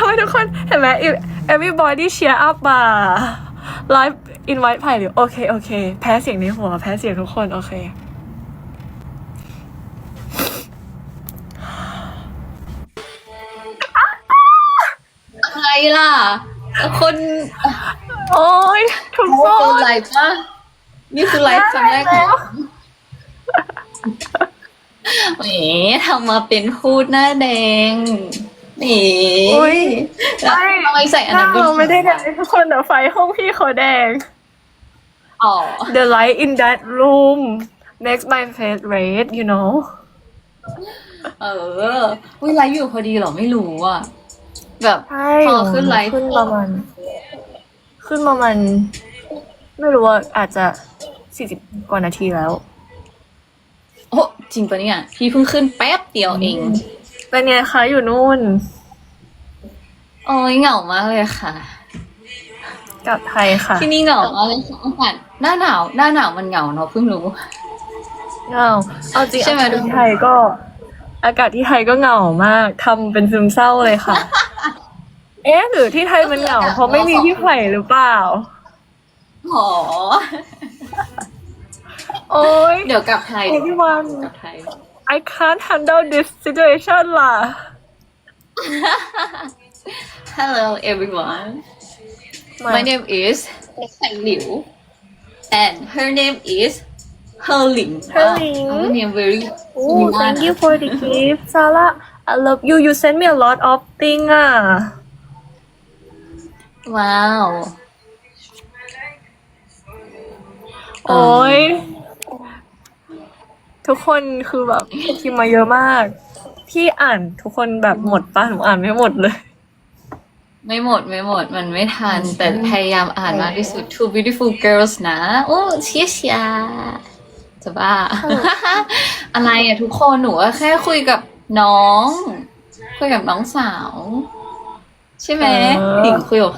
ทำไมทุกคนเห็นไหม If everybody cheer up มา live invite ไผ่หรือโอเคโอเค แพ้เสียงในหัว แพ้เสียงทุกคน โอเคอะไรล่ะ คน โอ้ยทุกคคือนไลฟ์ปะนี่คือไลฟ์ครั้งแรกของแหมทำมาเป็นพูดหน้าแดง แหมอุ๊ยแล้วทำไมใส่อันหน้านั้นด้วยเราไม่ได้แดงทุกคนแต่ไฟห้องพี่เขาแดง อ๋อ The light in that room makes my face red you know เออวิไลฟ์อยู่พอดีเหรอไม่รู้อะ แบบใช่พอขึ้นไลฟ์ขึ้นประมาณ ขึ้นประมาณไม่รู้ว่าอาจจะสี่สิบกว่านาทีแล้ว โอ้จริงปะเนี่ย พี่เพิ่งขึ้นแป๊บเดียวเอง เป็นไงคะอยู่นู่น โอ้ยเหงามากเลยค่ะ กลับไทยค่ะที่นี่เหงามากเลยค่ะอากาศหน้าหนาว หน้าหนาวมันเหงาเนาะเพิ่งรู้ เหงาเอาจริงใช่ไหมอากาศที่ไทยก็ อากาศที่ไทยก็เหงามากทำเป็นซึมเศร้าเลยค่ะ เอ๊ะหรือที่ไทยมันเหงาเพราะไม่มีพี่ไผ่หรือเปล่าหอโอ๊ยเดี๋ยวกลับไทย everyone กลับไทย I can't handle this situation ล่ะ Hello everyone My- My name is ไข่หลิว and her name is Herling Herling. Wow, her name very Oh, thank you for the gift, Sarah. I love you. You sent me a lot of things อะว้าวโอ้ยทุกคนคือแบบพิมพ์มาเยอะมาก พี่อ่านทุกคนแบบหมดปะหนูอ่านไม่หมดเลย ไม่หมดไม่หมดมันไม่ทัน แต่พยายามอ่านมากที่สุด Two beautiful girls นะ โอ้เชียเชียจะบ้า อะไรอะทุกคนหนูก็แค่คุยกับน้อง คุยกับน้องสาว ใช่ไหมเออหญิงคุยกับ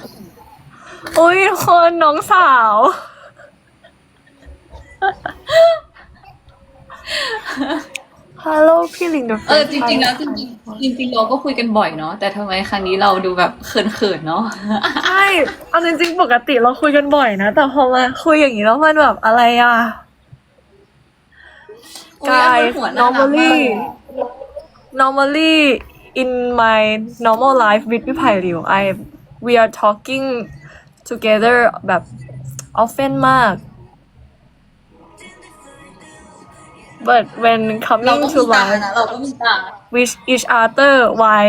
อุ้ยทุกคนน้องสาว ฮัลโหลพี่ลิงดูเออจริงๆแล้วจริงๆจริงๆเราก็คุยกันบ่อยเนาะแต่ทำไมครั้งนี้เราดูแบบเขินๆเนาะใช่เอาจริงๆปกติเราคุยกันบ่อยนะ แต่พอมาคุยอย่างนี้แล้วมันแบบอะไรอะ guys หัวหน้ารักมาก normally normally in my normal life with พี่ไผ่หลิว I we are talking together แบบ often มาก but when เรา coming ก็ to มีตา life นะเราก็มีตา with each other why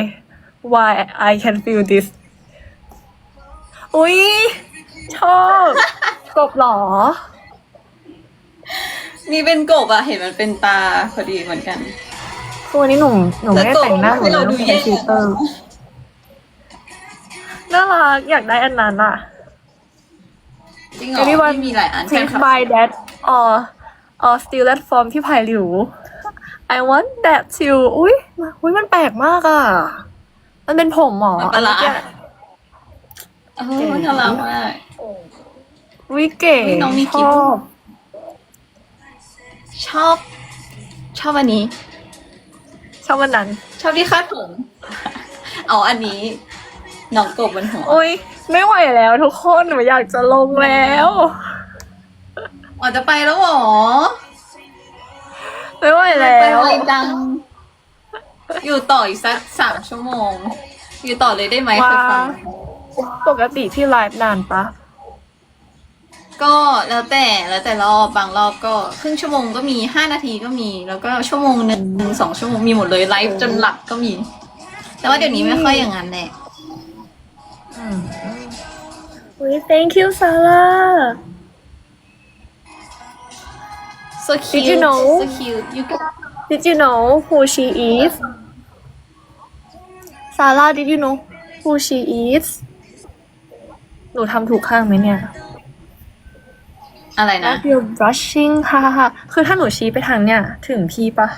why I can feel this อุ้ยชอบ กบเหรอ มีเป็นกบอะเห็นมันเป็นตาพอดีเหมือนกัน คือวันนี้หนูหนูไม่ได้แต่งหน้าหนูให้เลเรายดูต้องแย่ใช้ฟิลเตอร์น่ารักอยากได้อันนั้นอะ จริงเหรอ Anyone มีหลายอัน please ค่ะ buy that or or steal that from พี่ไผ่หลิว I want that too อุ้ยอุ้ยมันแปลกมากอะ มันเป็นผมเหรอมันประหลาดอันนี้เออน่ารักมากอุ้ยเก๋อุ๊ยน้องมีชกิ๊บอบชอบ ชอบอันนี้ ชอบอันนั้น ชอบที่คาดผม เอาอันนี้น้องกบบนหัว โอ้ยไม่ไหวแล้วทุกคนหนูอยากจะลงแล้ว อ๋อจะไปแล้วเหรอไม่ไหวไปแล้ว ไวจัง อยู่ต่ออีกสักสามชั่วโมง อยู่ต่อเลยได้ไหมเคยฟังปกติพี่ไลฟ์นานปะก็แล้วแต่แล้วแต่รอบบางรอบก็ครึ่งชั่วโมงก็มีห้านาทีก็มี แล้วก็ชั่วโมงหนึ่งสองชั่วโมงมีหมดเลยไลฟ์จนหลับก็มี แต่ว่าเดี๋ยวนี้ไม่ค่อยอย่างนั้นแหละ อุ้ย thank you Sarah so cute you know? so cute you got Did you know who she is Sarah did you know who she is หนูทำถูกข้างไหมเนี่ย อะไรนะ As you're brushing ฮ่าฮ่าฮ่าคือถ้าหนูชี้ไปทางเนี่ย ถึงพี่ปะ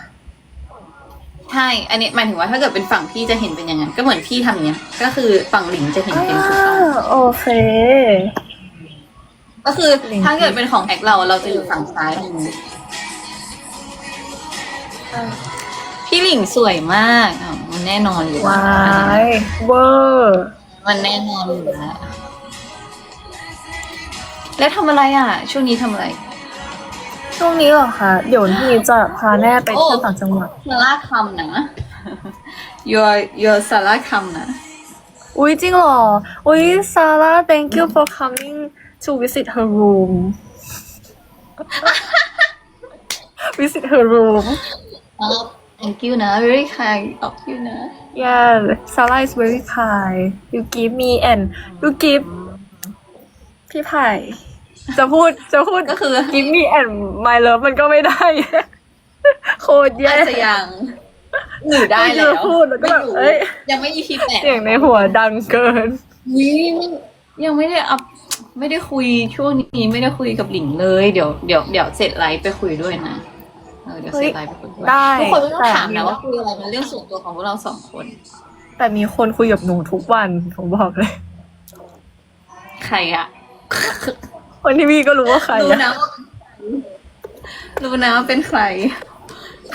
ใช่ อันนี้หมายถึงว่าถ้าเกิดเป็นฝั่งพี่จะเห็นเป็นอย่างนั้น ก็เหมือนพี่ทำอย่างเนี้ย ก็คือฝั่งหลิงจะเห็นเป็นถูกต้องอ่าโอเค ก็คือหลิงถ้าเกิดเป็นของแอคเราเราจะอยู่ฝั่งซ้ายมือ พี่พี่หลิงสวยมากอะมันแน่นอนอยู่วาแล้วยเวอร์มันแน่นอนอยู่แล้วแล้วทำอะไรอะ ช่วงนี้ทำอะไร ช่วงนี้เหรอคะเดี๋ยวนี้จะพาแม่ไปเที่ยวต่างจังหวัดซาร่าคำนะ your your ซาร่าคำนะ อุ้ยจริงเหรอ อุ้ยซาร่า thank you for coming to visit her room visit her room อ๋อ thank you นะ very kind of you นะ yeah Sarah is very kind you give me and you give พี่ไผ่จะพูดจะพูดก็คือ give me and my love มันก็ไม่ได้ โคตรแย่อาจจะยังหรือได้แล้วไม่รู้พูดแล้วก็แบบไม่รู้เอ้ยยังไม่ EP แปดเสียงในหัวดังเกินวิยังไม่ได้อัพไม่ได้คุยช่วงนี้ไม่ได้คุยกับหลิงเลย เดี๋ยวเดี๋ยวเดี๋ยวเสร็จไลฟ์ไปคุยด้วยนะ เออเดี๋ยวเสร็จไลฟ์ไปคุยด้วยได้ทุกคนไม่ต้องแต่ถามนะว่าคุยอะไรมันเรื่องส่วนตัวของพวกเราสองคน แต่มีคนคุยกับหนูทุกวันผมบอกเลย ใครอะคนที่พี่ก็รู้ว่าใครรู้อะนะว่ารู้นะว่าเป็นใคร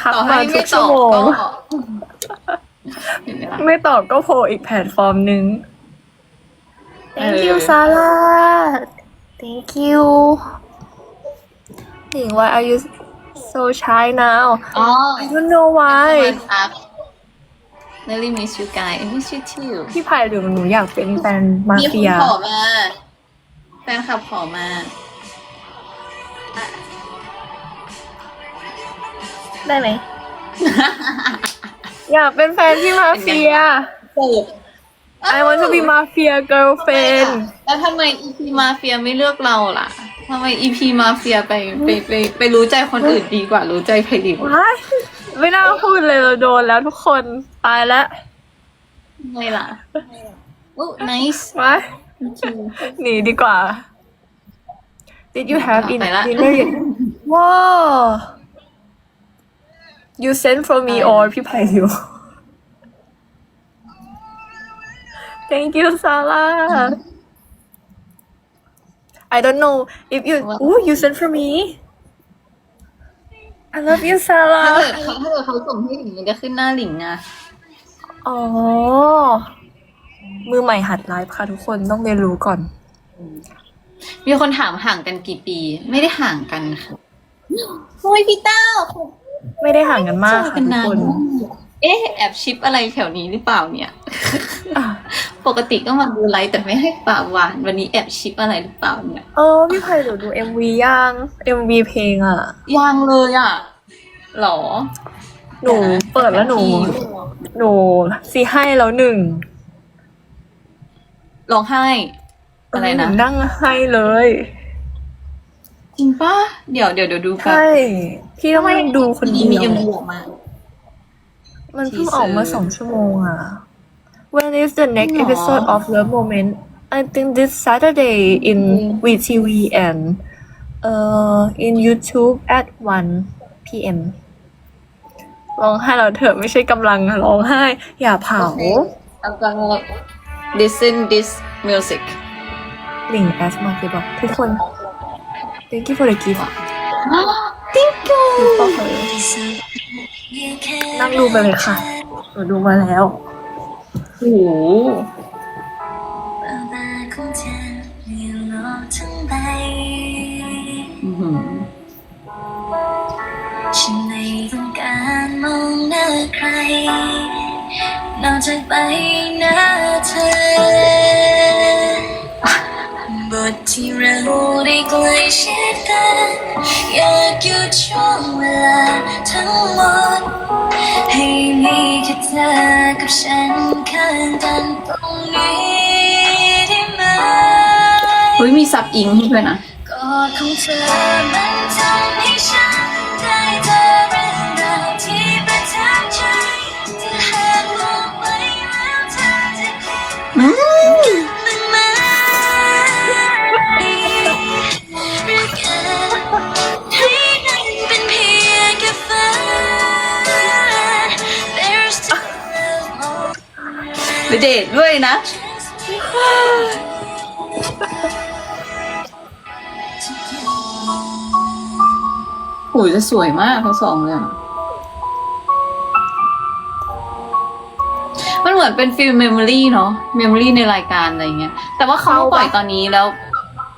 ทักต่อมาให้ทุไม่กตชั่อวบโมงก็เห็นไหมล่ะไม่ตอบก็โผล่อีกแพลตฟอร์มหนึ่ง Thank you เออ Sarah Thank you หนิง why are you so shy now อ๋อ I don't know ประ why มาณครับ Really miss you guys I miss you too พี่ไผ่หรือหนูอยากเป็นแฟนมามีคเฟีนยขอมา แฟนคลับขอมา ได้ไหม อยากเป็นแฟนพี่มาเฟียเปิด I want to be mafia girlfriend แล้วทำไม EP มาเฟียไม่เลือกเราล่ะ ทำไม EP มาเฟียไปไปไปไปรู้ใจคนอื่นดีกว่ารู้ใจไพลิวว้ายไม่น่าพูดเลยเราโดนแล้วทุกคนตายแล้วไงล่ะโอ้ nice ว้ายหนีดีกว่า Did you have in ไปละ dinner yet ว้าว You sent for me อะไรนะ or พี่ไผ่ริว Thank you Sarah I don't know if you oh you sent for me I love you ถ้า Sarah เกิดเขาถ้าเกิดเขาส่งให้หลิงมันจะขึ้นหน้าหลิงนะอ๋อ มือใหม่หัดไลฟ์ค่ะทุกคนต้องเรียนรู้ก่อน มีคนถามห่างกันกี่ปี ไม่ได้ห่างกันค่ะโอ้ยพี่เต้าไม่ได้ห่างกันมากเจอค่ะกันทุกนานคน มาก เอ๊ะแอบชิปอะไรแถวนี้หรือเปล่าเนี่ยอะปกติก็มาดูไลฟ์แต่ไม่ให้ปากหวาน วันนี้แอบชิปอะไรหรือเปล่าเนี่ย เออพี่ไผ่เดี๋ยวดู MV ย่าง MV เพลงอะยังเลยอะหรอ หนูเปิดแล้วหนู หนูซีให้แล้วหนึ่งร้องไห้ อะไรหนะนั่งให้เลย จริงปะเดี๋ยวเดี๋ยวเดี๋ยวดูกันใช่พี่ต้องดูคนเดีมียเอ็มววีออกมา มันเพิ่ง teaser ออกมาสองชั่วโมงอะ When is the next หรอ episode of Love Moment I think this Saturday in อืม VTV and uh in YouTube at 1 p.m. ร้องไห้เราเถอะไม่ใช่กำลังร้องไห้ อย่าเผา I'm gonna listen this music หลิงแอสมาคือบอกทุกคน thank you for the gift thank you for her นั่งดูไปเลยค่ะหนูดูมาแล้วโอ้โหฉันไม่ต้องการมองหน้าใคร นอกจากใบหน้าเธอ ใกล้ชิดกันอยากหยุดช่วงเวลาทั้งหมด ให้มีแค่เธอกับฉันข้างกันตรงนี้ได้ไหมเฮ้ยมีสับอิงให้ด้วยนะ กอดของเธอมันทำให้ฉัน ไปเดทด้วยนะ โอ้ยจะสวยมากทั้งสองเลยอะอนเป็นฟิลเมมโมรี่เนาะเมมโมรี่ในรายการอะไรเงี้ย แต่ว่าเขาปล่อยตอนนี้แล้ว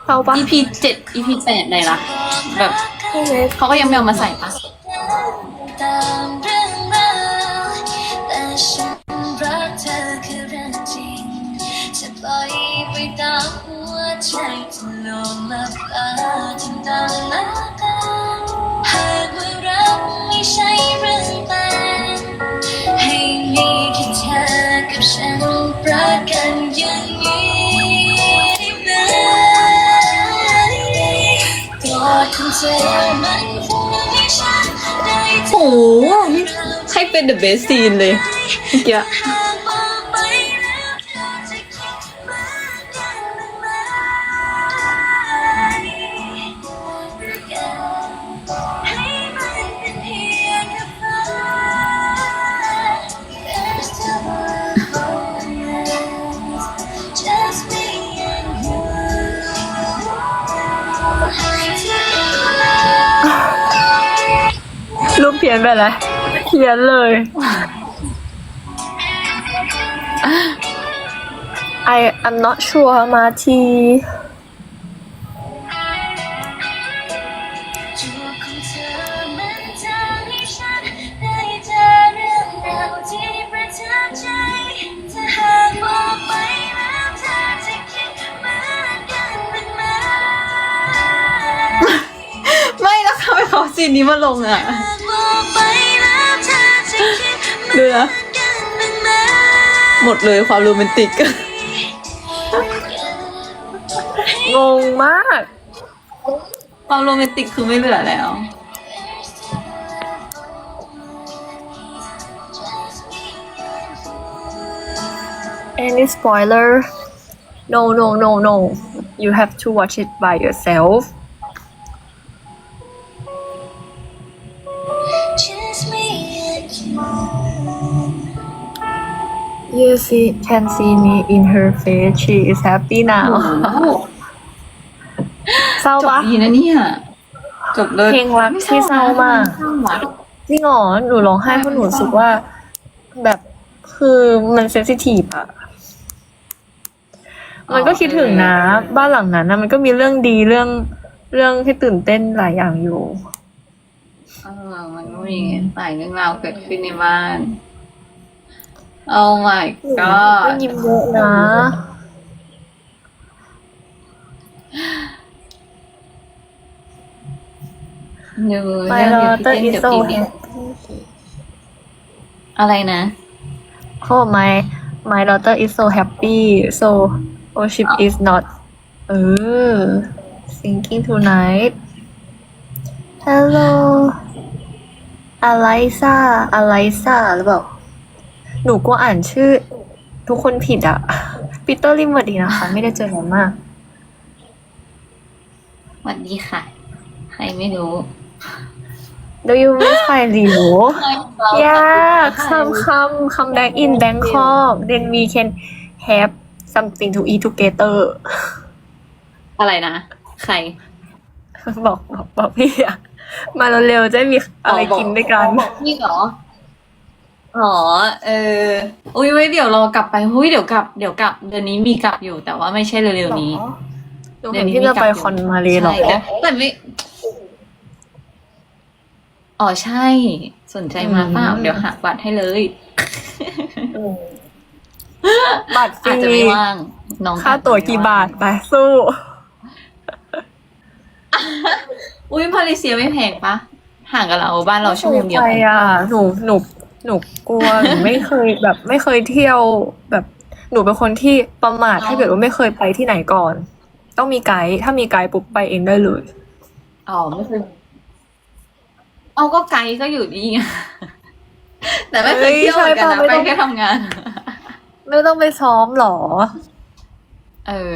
เข้าปะ EP เจ็ด EP แปดไหนล่ะ แบบใช่ไหมเขาก็ยังไม่เอามาใส่ปะ ตามเรื่ จินตนาการหากว่ารักไม่ใช่เรื่องแต่งให้มีแค่เธอกับฉันรักกันอย่างนี้ได้ไหมกอดของเธอมันคงไม่ฉันได้โอ้โหให้เป็น the best scene เลยเมื่อกี้ห พี้ยนไปเลยเพี้ยนเลย I I'm not sure มาทีจูบของเธอมันทำให้ฉันได้เจอเรื่องราวที่ประทับใจถ้าหากบอกไปแล้วเธอจะคิดเหมือนกันบ้างไหมไม่แล้วทำไมเขาซีนนี้มาลงอะ ดเหมืดูอนะกันบ้างไหมหมดเลยความโรแมนติก งงมาก ความโรแมนติกคือไม่เหลือแล้ว Any spoiler No no no no You have to watch it by yourself You see can see me in her face She is happy now เศร้าจบปะดีนะเนี่ยจบเลยเพลงรักที่เศร้ามากเศร้ามากจริงเหรอหนูร้องไห้เพราะหนูรู้สึกว่า แบบคือมันเซนซิทีฟอะมันก็คิดถึงนะ บ้านหลังนั้นนะมันก็มีเรื่องดีเรื่องเรื่องที่ตื่นเต้นหลายอย่างอยู่ เออมันก็มีหลายเรื่องราวเกิดขึ้นในบ้าน Oh my ก็ god ยิ้มเยอะนะเนื้อไปเรื่องรอเดียวเตอร์ที่อิเต้นโซกับพี่เนี่ยอะไรนะ โอ้ my my daughter is so happy so worship is not เออ thinking tonight hello Alisa Alisa หรือเปล่า หนูกลัวอ่านชื่อ ทุกคนผิดอะปีเตอร์ลิมสวัสดีนะคะ ไม่ได้เจอนานมาก สวัสดีค่ะ ใครไม่รู้ Do you miss ไฟหลิว Yeah come come come back in Bangkok then we can have something to eat together อะไรนะ ใคร บอกบอกบอกพี่อะมาเร็วๆจะได้มีอะไรกินด้วยกัน บอกพี่เหรอ อ๋อเอออุ้ยไว้เดี๋ยวเรากลับไปอุ้ยเดี๋ยวกลับเดี๋ยวกลับเดือนนี้มีกลับอยู่แต่ว่าไม่ใช่เร็วๆนี้ หนูเห็นที่จะไปคอนมาเลยเหรอ ใช่แต่ไม่ อ๋อใช่ สนใจมาเปล่าอืม เดี๋ยวหาบัตรให้เลยบัตรฟอาจจะรีไม่ว่าง น้องค่าตั๋วกี่บาทไปสู้ อุ้ยมาเลเซียไม่แพงปะห่างกับเราบ้านเราชั่วโมงเดียวไปอะ หนู หนู หนูกลัวหนูไม่เคยแบบไม่เคยเที่ยวแบบหนูเป็นคนที่ประมาทถ้าเกิดว่าไม่เคยไปที่ไหนก่อน ต้องมีไกด์ถ้ามีไกด์ปุ๊บไปเองได้เลยอ๋อไม่เคยเอาก็ไกลก็อยู่นี่ไงแต่ไม่เคยเที่ยวเหมือนกันนะเฮ้ยใช่ไปป่ะไม่ต้องแค่ทำงาน ไม่ต้องไปซ้อมหรอ เออ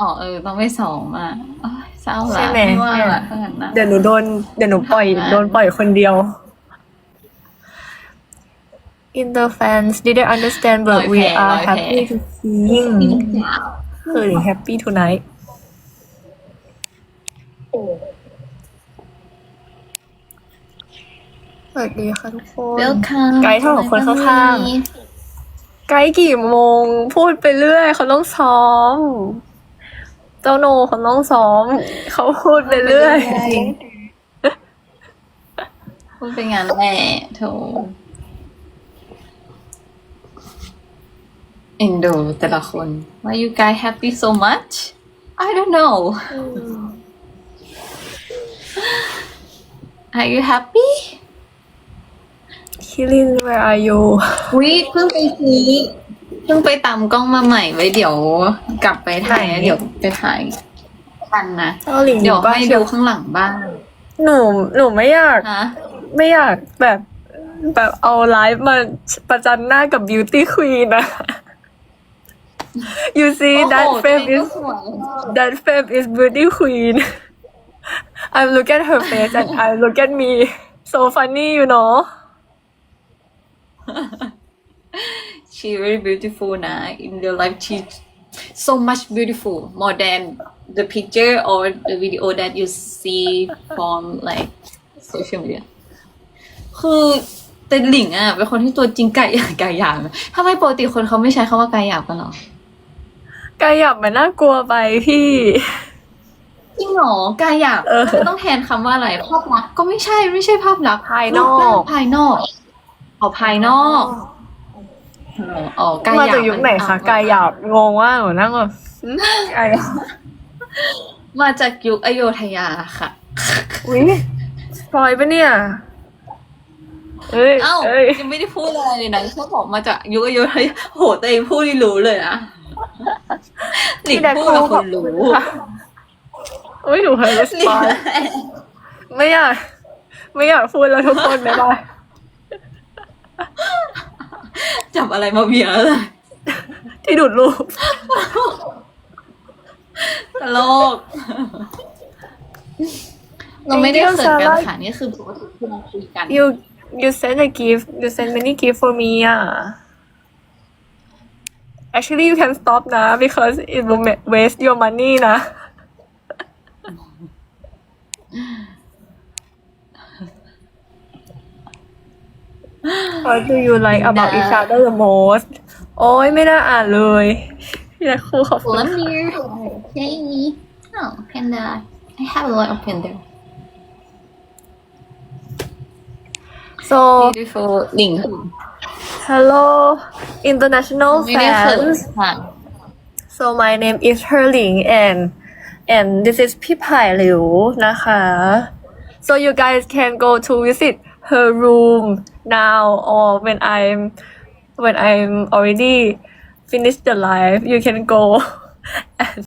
อ๋อเออต้องไปสองอะโอ๊ยเศร้าใช่ละไหมไม่ว่าละถ้างั้นนะเดี๋ยวหนูโดนเดี๋ยวหนูปล่อยทำไมโดนปล่อยคนเดียว Inter fans didn't understand but we are happy to seeing คือ happy tonight เสวัสดีค่ะทุกคน welcome ไกด์เท่ากับคนข้างๆไกด์กี่โมง พูดไปเรื่อยเขาต้องซ้อม เจ้าโนเขาต้องซ้อม เขาพูดไปเรื่อย พูดเป็นงานแหละโถ เอ็นดูแต่ละคน Why you guys happy so much I don't know Are you happy คิริน where are you วิเพิ่งไปซื้อเพิ่งไปตามกล้องมาใหม่ไว้เดี๋ยว กลับไปถ่ายไหนนะเดี๋ยวไปถ่ายกันนะเจ้าหลิงอเดี๋ยวยู่บ้านให้ดูข้างหลังบ้าง หนูหนูไม่อยาก ฮะ ไม่อยากแบบแบบเอาไลฟ์มาประจันหน้ากับ beauty queen นะ you see โอ้โห that ตัวเอ frame งก็ is สวย that frame is beauty queen I look at her face and I look at me so funny you know she very beautiful นะ in real life she so much beautiful more than the picture or the video that you see from like social media คือเต็นหลิงอะเป็นคนที่ตัวจริงไก่อย่างไก่หยาบทำไมปกติคนเขาไม่ใช้คำว่าไก่หยาบกันหรอ กายหยับมันน่ากลัวไปพี่ จริงเหรอกายหยาบเออต้องแทนคำว่าอะไรภาพลักษณ์ก็ไม่ใช่ไม่ใช่ภาพลักษณ์ภายนอกรูปร่งภายนอกเอาภายนอกอ๋ออ๋อกายหมายาบจากยุคไหนคะมักายหยับงงว่ากหนูนั่งแบบหืมกายหยาบมาจากยุคอโยธยาค่ะ อุ้ยปล่อยปะเนี่ยเอ้ยเอ้าเอ้ยยังไม่ได้พูดอะไรเลยนะแค่บอกมาจากยุคอโยธยาโหตัวเองพูดนี่รู้เลยนะ หลิงพูดกับคนรู้อุ้ยหนูเฮ้ยสหลิงปอยไม่อยากไม่อยากพูดแล้วทุกคนบ๊ายบายจับอะไรมาเบียร์เลยที่ดูดรูปตลกเราไม่ได้เขินกันค่ะนี่คือปกติที่เราคุยกัน you you send a gift you send many gift for me อะ actually you can stop นะ because it will ma- waste your money นะ What do you like about each other the most โอ้ยไม่น่าอ่านเลยพี่นักครูขอบคุณ Let me Jamie oh panda I have a lot of panda so beautiful หลิง hello international ไม่ได้เขิน fans ค่ะ So my name is Herling and and this is พี่ไผ่หลิวนะคะ So you guys can go to visit her room now or when I'm when I'm already finished the live you can go and